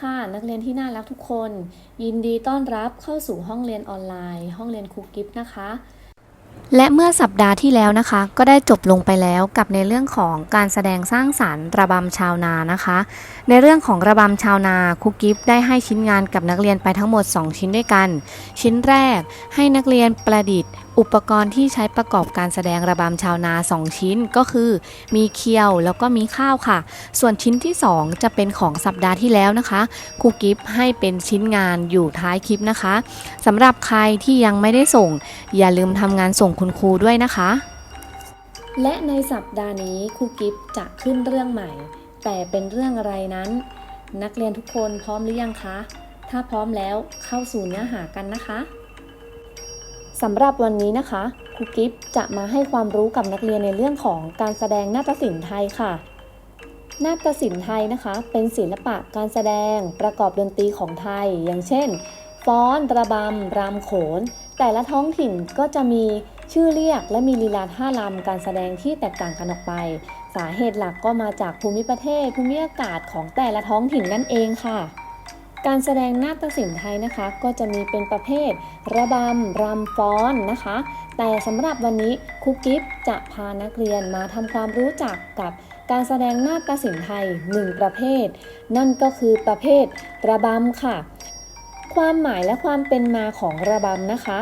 ค่ะ นักเรียนที่น่ารักทุกคน ยินดีต้อนรับเข้าสู่ห้องเรียนออนไลน์ ห้องเรียนครูกิฟต์นะคะ และเมื่อสัปดาห์ที่แล้วนะคะ ก็ได้จบลงไปแล้วกับในเรื่องของการแสดงสร้างสารรค์ระบำชาวนานะคะ ในเรื่องของระบำชาวนาครูกิฟต์ได้ให้ชิ้นงานกับนักเรียนไปทั้งหมด 2 ชิ้นด้วยกัน ชิ้นแรกให้นักเรียนประดิษฐ์ อุปกรณ์ที่ใช้ประกอบการแสดงระบำชาวนา 2 ชิ้นก็คือ มีเคียวแล้วก็มีข้าวค่ะ ส่วนชิ้นที่ 2 จะเป็นของสัปดาห์ที่แล้วนะคะครูกิฟต์ให้เป็นชิ้นงานอยู่ท้ายคลิปนะคะสำหรับใครที่ยังไม่ได้ส่ง อย่าลืมทำงานส่งคุณครูด้วยนะคะ และในสัปดาห์นี้ครูกิฟต์จะขึ้นเรื่องใหม่ แต่เป็นเรื่องอะไรนั้น นักเรียนทุกคนพร้อมหรือยังคะ ถ้าพร้อมแล้วเข้าสู่เนื้อหากันนะคะ สำหรับวันนี้นะคะครูกิฟต์จะมาให้ความรู้กับนักเรียนในเรื่องของการแสดงนาฏศิลป์ไทยค่ะ นาฏศิลป์ไทยนะคะ เป็นศิลปะการแสดงประกอบดนตรีของไทย อย่างเช่น ฟ้อนระบำรำโขน แต่ละท้องถิ่นก็จะมีชื่อเรียกและมีลีลาท่ารำการแสดงที่แตกต่างกันออกไป สาเหตุหลักก็มาจากภูมิประเทศภูมิอากาศของแต่ละท้องถิ่นนั่นเองค่ะ การแสดงนาฏศิลป์ไทยนะคะ ก็จะมีเป็นประเภท ระบำรำฟ้อนนะคะ แต่สำหรับวันนี้ครูกิฟจะพานักเรียนมาทำความรู้จักกับการแสดงนาฏศิลป์ไทยหนึ่งประเภท นั่นก็คือประเภท ระบำค่ะ ความหมายและความเป็นมาของระบำนะคะ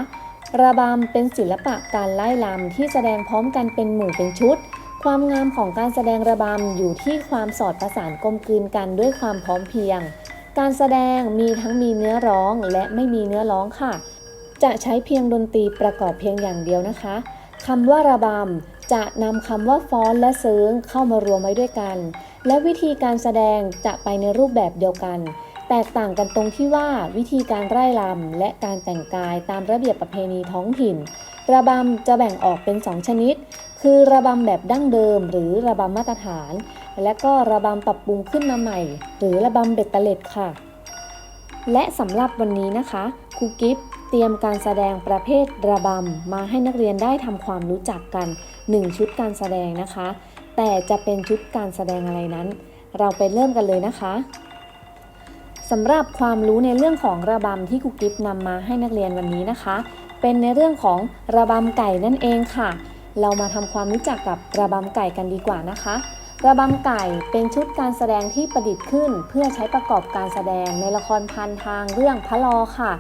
ระบำเป็นศิลปะการไล่ลำที่แสดงพร้อมกันเป็นหมู่เป็นชุดความงามของการแสดงระบำอยู่ที่ความสอดประสานกลมกลืนกันด้วยความพร้อมเพียง การแสดงมีทั้งมีเนื้อร้องและไม่มีเนื้อร้องค่ะ จะใช้เพียงดนตรีประกอบเพียงอย่างเดียวนะคะคำว่าระบำจะนำคำว่าฟ้อนและเซิงเข้ามารวมไว้ด้วยกัน และวิธีการแสดงจะไปในรูปแบบเดียวกัน แตกต่างกันตรงที่ว่าวิธีการไร่ลำและการแต่งกายตามระเบียบประเพณีท้องถิ่น ระบำจะแบ่งออกเป็น 2 ชนิด คือระบำแบบดั้งเดิม หรือระบำมาตรฐาน และก็ระบำปรับปรุงขึ้นมาใหม่ หรือระบำเบ็ดเตล็ดค่ะ และสำหรับวันนี้นะคะครูกิฟเตรียมการแสดงประเภทระบำมาให้นักเรียนได้ทำความรู้จักกัน 1 ชุดการแสดงนะคะ แต่จะเป็นชุดการแสดงอะไรนั้น เราไปเริ่มกันเลยนะคะสำหรับความรู้ในเรื่องของระบำที่ครูกิฟนำมาให้นักเรียนวันนี้นะคะ เป็นในเรื่องของระบำไก่นั่นเองค่ะ เรามาทำความรู้จักกับระบำไก่กันดีกว่านะคะ ระบำไก่เป็นชุดการแสดงที่ประดิษฐ์ขึ้น เพื่อใช้ประกอบการแสดงในละครพันทางเรื่องพระลอค่ะ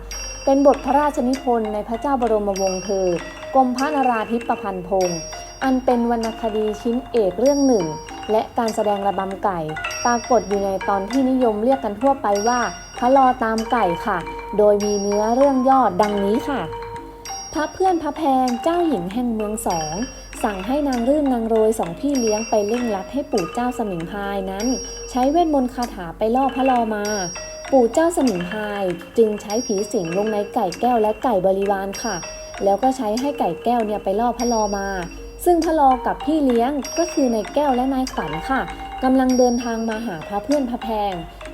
เป็นบทพระราชนิพนธ์ในพระเจ้าบรมวงศ์เธอกรมพระนราธิปพันธ์พงศ์อันเป็นวรรณคดีชิ้นเอกเรื่องหนึ่ง และการแสดงระบำไก่ ปรากฏอยู่ในตอนที่นิยมเรียกกันทั่วไปว่าพระลอตามไก่ค่ะ โดยมีเนื้อเรื่องย่อดังนี้ค่ะ พระเพื่อนพระแพงเจ้าหญิงแห่งเมืองสอง สั่งให้นางรื่นนางโรยสองพี่เลี้ยงไปเร่งรัดให้ปู่เจ้าสมิงพายนั้น ใช้เวทมนต์คาถาไปล่อพระลอมา ปู่เจ้าสมิงพายจึงใช้ผีสิงลงในไก่แก้วและไก่บริวารค่ะ แล้วก็ใช้ให้ไก่แก้วเนี่ยไปล่อพระลอมา ซึ่งพระลอกับพี่เลี้ยงก็คือนายแก้วและนายขวัญค่ะกำลังเดินทางมาหาพระเพื่อนพระแพง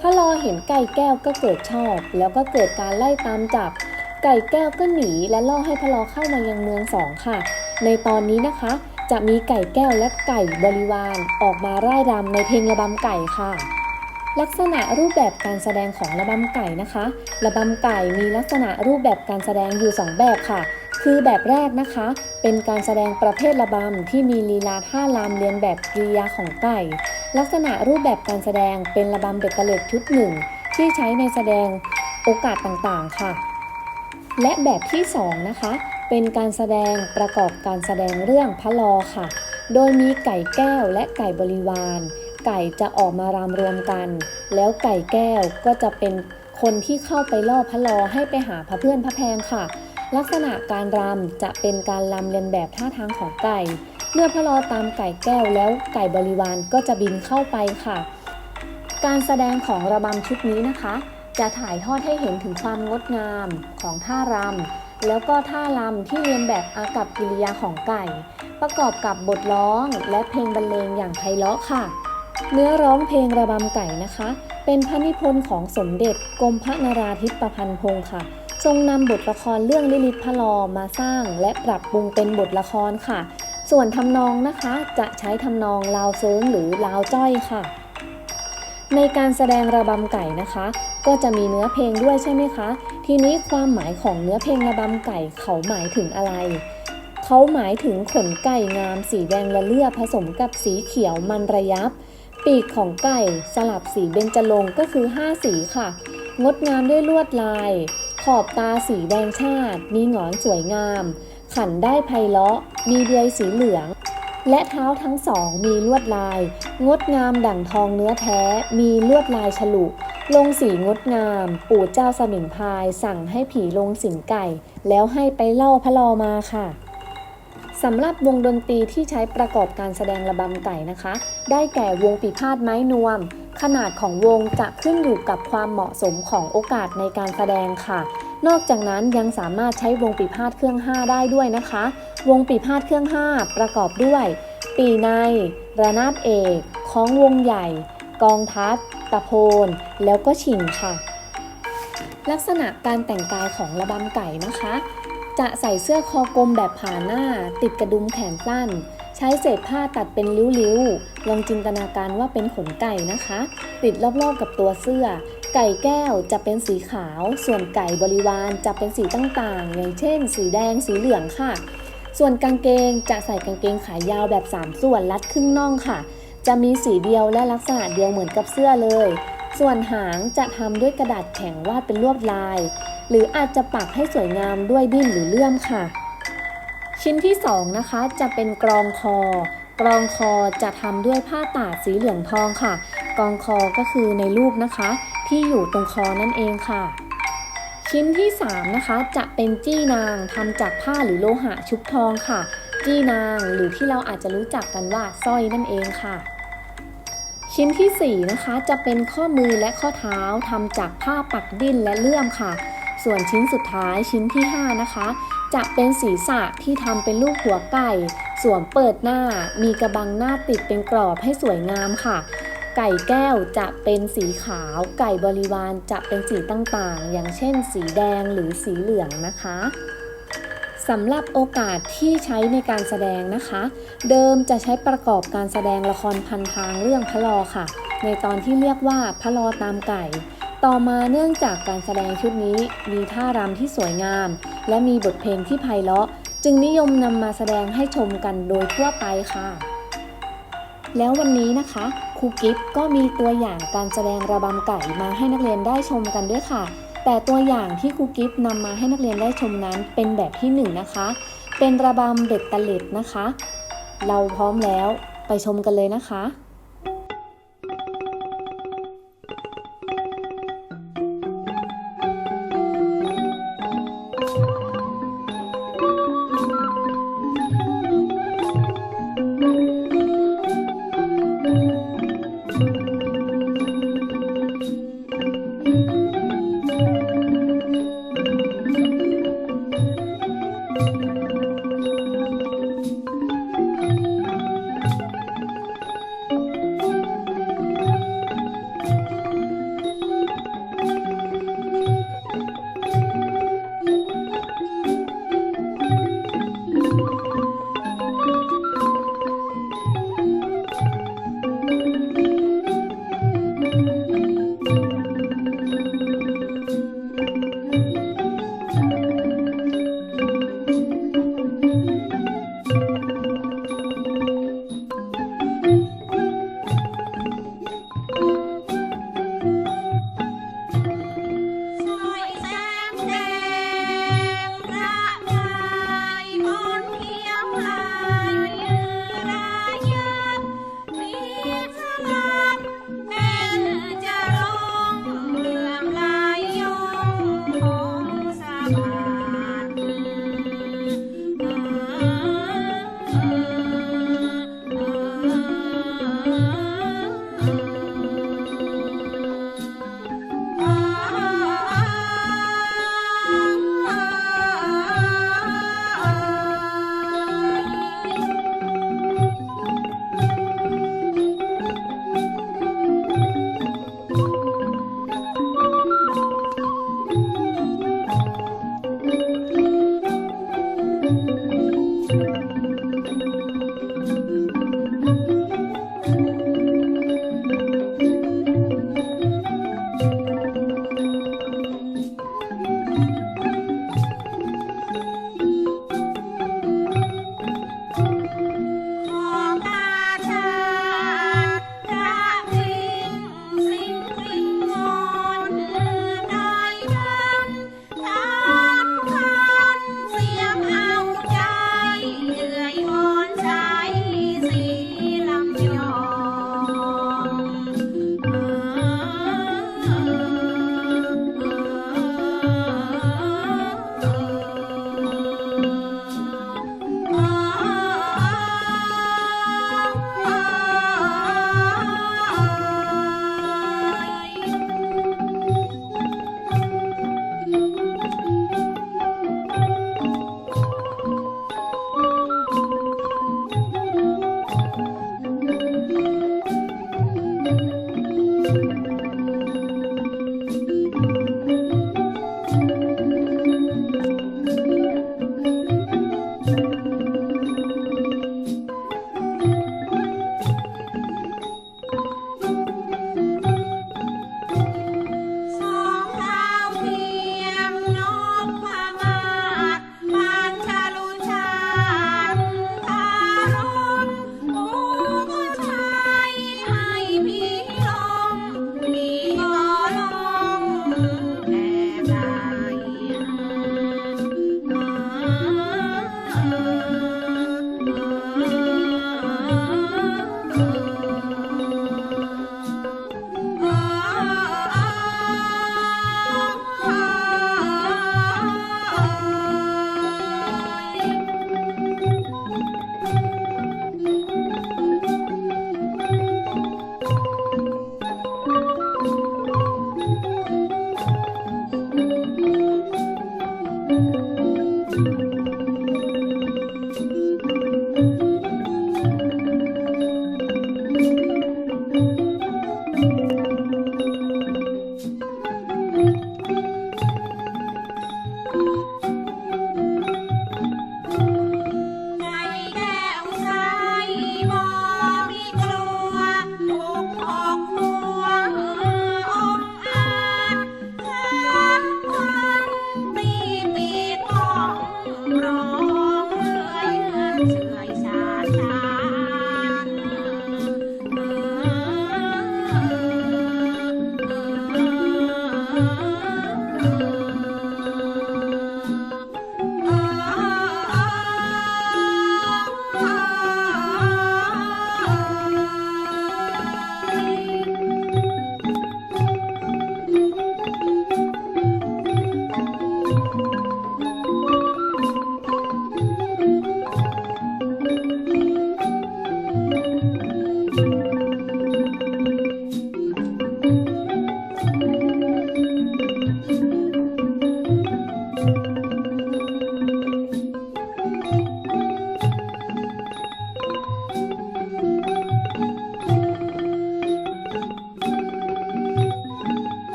พระลอเห็นไก่แก้วก็เกิดชอบ แล้วก็เกิดการไล่ตามจับ ไก่แก้วก็หนีและล่อให้พะลอเข้ามายังเมืองสองค่ะ ในตอนนี้นะคะ จะมีไก่แก้วและไก่บริวารออกมาร่ายรำในเพลงระบำไก่ค่ะ ลักษณะรูปแบบการแสดงของระบำไก่นะคะ ระบำไก่มีลักษณะรูปแบบการแสดงอยู่ 2 แบบค่ะ คือแบบแรกนะคะ เป็นการแสดงประเภทระบำที่มีลีลาท่ารำเรียนแบบกริยาของไก่ ลักษณะรูปแบบการแสดงเป็นระบำเบ็ดเตล็ดชุดหนึ่งที่ใช้ในแสดงโอกาสต่างๆ ค่ะ และแบบที่2นะคะ เป็นการแสดงประกอบการแสดงเรื่องพระลอค่ะ โดยมีไก่แก้วและไก่บริวาร ไก่จะออกมารำรวมกัน แล้วไก่แก้วก็จะเป็นคนที่เข้าไปล่อพระลอให้ไปหาพระเพื่อนพระแพงค่ะ ลักษณะการรำจะเป็นการรำเลียนแบบท่าทางของไก่ เมื่อพระลอตามไก่แก้วแล้วไก่บริวารก็จะบินเข้าไปค่ะ การแสดงของระบำชุดนี้นะคะ จะถ่ายทอดให้เห็นถึงความงดงามของท่ารำแล้วก็ท่ารำที่เรียนแบบอากับกิริยาของไก่ ประกอบกับบทร้องและเพลงบรรเลงอย่างไพเราะค่ะ เนื้อร้องเพลงระบำไก่นะคะ เป็นพระนิพนธ์ของสมเด็จกรมพระนาราธิปพันธ์พงศ์ค่ะ ทรงนำบทละครเรื่องลิลิตพระลอมาสร้าง และปรับปรุงเป็นบทละครค่ะ ส่วนทำนองนะคะจะใช้ทำนองลาวเซิงหรือลาวจ้อยค่ะในการแสดงระบำไก่นะคะ ก็จะมีเนื้อเพลงด้วยใช่ไหมคะ ทีนี้ความหมายของเนื้อเพลงระบำไก่เขาหมายถึงอะไร เขาหมายถึงขนไก่งามสีแดงละเลือผสมกับสีเขียวมันระยับ ปีกของไก่สลับสีเบญจรงก็คือ 5 สีค่ะ งดงามด้วยลวดลาย ขอบตาสีแดงชาติ มีหงอนสวยงาม ขันได้ไพเราะ มีเดือยสีเหลืองและเท้าทั้งสองมีลวดลาย งดงามดั่งทองเนื้อแท้ มีลวดลายฉลุ ลงสีงดงาม ปู่เจ้าสมิงพายสั่งให้ผีลงสิงไก่ แล้วให้ไปเล่าพระลอมาค่ะสำหรับวงดนตรีที่ใช้ประกอบการแสดงระบำไก่นะคะ ได้แก่วงปีพาดไม้นวม ขนาดของวงจะขึ้นอยู่กับความเหมาะสมของโอกาสในการแสดงค่ะ นอกจากนั้นยังสามารถใช้วงปีพาดเครื่อง 5 ได้ด้วยนะคะ วงปีพาดเครื่อง 5 ประกอบด้วย ปีใน ระนาดเอกคล้องวงใหญ่ กองทัพตะโพน แล้วก็ฉิงค่ะ ลักษณะการแต่งกายของระบำไก่นะคะ จะใส่เสื้อคอกลมแบบผ่าหน้า ติดกระดุมแขนสั้น ใช้เศษผ้าตัดเป็นริ้วๆ ลองจินตนาการว่าเป็นขนไก่นะคะ ติดรอบๆกับตัวเสื้อ ไก่แก้วจะเป็นสีขาว ส่วนไก่บริวารจะเป็นสีต่างๆ อย่างเช่น สีแดง สีเหลืองค่ะส่วนกางเกงจะใส่กางเกงขายาวแบบ 3 ส่วนรัดครึ่งน่องค่ะ จะมีสีเดียวและลักษณะเดียวเหมือนกับเสื้อเลย ส่วนหางจะทำด้วยกระดาษแข็งวาดเป็นลวดลาย หรืออาจจะปักให้สวยงามด้วยดิ้นหรือเลื่อมค่ะ ชิ้นที่ 2 นะคะ จะเป็นกรองคอกรองคอจะทำด้วยผ้าตาดสีเหลืองทองค่ะ กรองคอก็คือในรูปนะคะ ที่อยู่ตรงคอนั่นเองค่ะ ชิ้นที่ 3 นะคะ จะเป็นจี้นางทำจากผ้าหรือโลหะชุบทองค่ะ จี้นางหรือที่เราอาจจะรู้จักกันว่าสร้อยนั่นเองค่ะ ชิ้นที่ 4 นะคะ จะเป็นข้อมือและข้อเท้าทำจากผ้าปักดิ้นและเลื่อมค่ะ ส่วนชิ้นสุดท้ายชิ้นที่ 5 นะคะ จะเป็นศีรษะที่ทำเป็นรูปหัวไก่ สวมเปิดหน้า มีกระบังหน้าติดเป็นกรอบให้สวยงามค่ะ ไก่แก้วจะเป็นสีขาว ไก่บริวารจะเป็นสีต่างๆ อย่างเช่น สีแดงหรือสีเหลืองนะคะ สำหรับโอกาสที่ใช้ในการแสดงนะคะ เดิมจะใช้ประกอบการแสดงละครพันทางเรื่องพระลอค่ะ ในตอนที่เรียกว่าพระลอตามไก่ ต่อมาเนื่องจากการแสดงชุดนี้มีท่ารำที่สวยงาม และมีบทเพลงที่ไพเราะ จึงนิยมนำมาแสดงให้ชมกันโดยทั่วไปค่ะ แล้ววันนี้นะคะครูกิฟก็มีตัวอย่างการแสดงระบำไก่มาให้นักเรียนได้ชมกันด้วยค่ะ แต่ตัวอย่างที่ครูกิฟนำมาให้นักเรียนได้ชมนั้นเป็นแบบที่หนึ่งนะคะ เป็นระบำเด็ดตะเล็ดนะคะ เราพร้อมแล้วไปชมกันเลยนะคะ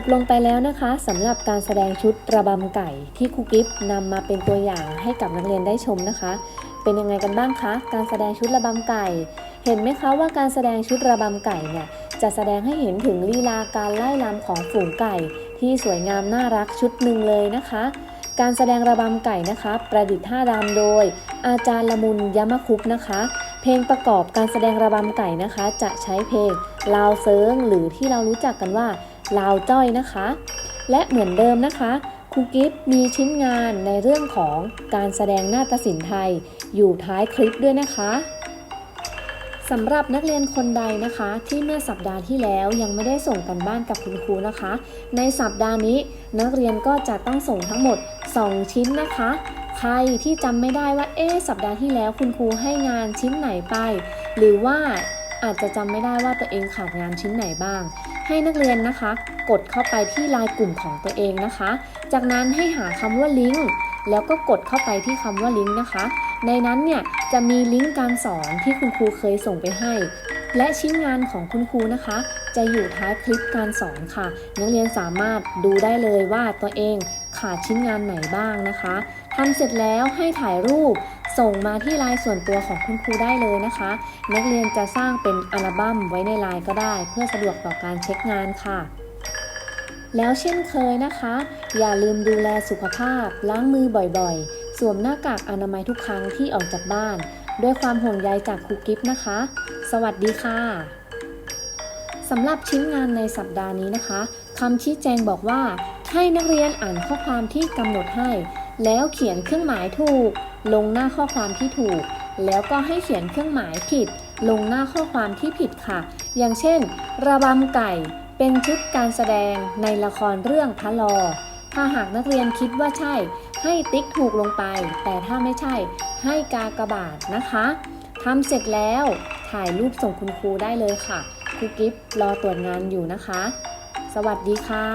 บลงไปแล้วนะคะสำหรับการแสดงชุดระบำไก่ที่ครูกิฟนำมาเป็นตัวอย่างให้กับนักเรียนได้ชมนะคะ เป็นยังไงกันบ้างคะ การแสดงชุดระบำไก่ เห็นไหมคะว่าการแสดงชุดระบำไก่เนี่ยจะแสดงให้เห็นถึงลีลาการไล่ลำของฝูงไก่ ที่สวยงามน่ารักชุดหนึ่งเลยนะคะ การแสดงระบำไก่นะคะ ประดิษฐ์ท่ารำโดย อาจารย์ละมุนยมคุปนะคะ เพลงประกอบการแสดงระบำไก่นะคะ จะใช้เพลงลาวเซิงหรือที่เรารู้จักกันว่า ลาวจ้อยนะคะ และเหมือนเดิมนะคะครูกิฟมีชิ้นงานในเรื่องของการแสดงนาฏศิลป์ไทยอยู่ท้ายคลิปด้วยนะคะสำหรับนักเรียนคนใดนะคะ ที่เมื่อสัปดาห์ที่แล้วยังไม่ได้ส่งกันบ้านกับคุณครูนะคะ ในสัปดาห์นี้นักเรียนก็จะต้องส่งทั้งหมด 2 ชิ้นนะคะ ใครที่จำไม่ได้ว่าเอ๊สัปดาห์ที่แล้วคุณครูให้งานชิ้นไหนไป หรือว่าอาจจะจำไม่ได้ว่าตัวเองขาดงานชิ้นไหนบ้าง ให้นักเรียนนะคะ กดเข้าไปที่ไลน์กลุ่มของตัวเองนะคะ จากนั้นให้หาคำว่าลิงก์แล้วก็กดเข้าไปที่คำว่าลิงก์นะคะ ในนั้นเนี่ยจะมีลิงก์การสอนที่คุณครูเคยส่งไปให้ และชิ้นงานของคุณครูนะคะ จะอยู่ท้ายคลิปการสอนค่ะ นักเรียนสามารถดูได้เลยว่าตัวเองขาดชิ้นงานไหนบ้างนะคะทำเสร็จแล้วให้ถ่ายรูป ส่งมาที่ไลน์ส่วนตัวของคุณครูได้เลยนะคะ นักเรียนจะสร้างเป็นอัลบั้มไว้ในไลน์ก็ได้ เพื่อสะดวกต่อการเช็คงานค่ะ แล้วเช่นเคยนะคะ อย่าลืมดูแลสุขภาพ ล้างมือบ่อยๆ สวมหน้ากากอนามัยทุกครั้งที่ออกจากบ้าน ด้วยความห่วงใยจากครูกิฟต์นะคะ สวัสดีค่ะสำหรับชิ้นงานในสัปดาห์นี้นะคะคำชี้แจงบอกว่า ให้นักเรียนอ่านข้อความที่กำหนดให้ แล้วเขียนเครื่องหมายถูก ลงหน้าข้อความที่ถูก แล้วก็ให้เขียนเครื่องหมายผิด ลงหน้าข้อความที่ผิดค่ะ อย่างเช่น ระบำไก่เป็นชุดการแสดงในละครเรื่องพระลอ ถ้าหากนักเรียนคิดว่าใช่ ให้ติ๊กถูกลงไป แต่ถ้าไม่ใช่ ให้กากบาทนะคะทำเสร็จแล้วถ่ายรูปส่งคุณครูได้เลยค่ะครูกิฟรอตรวจงานอยู่นะคะ สวัสดีค่ะ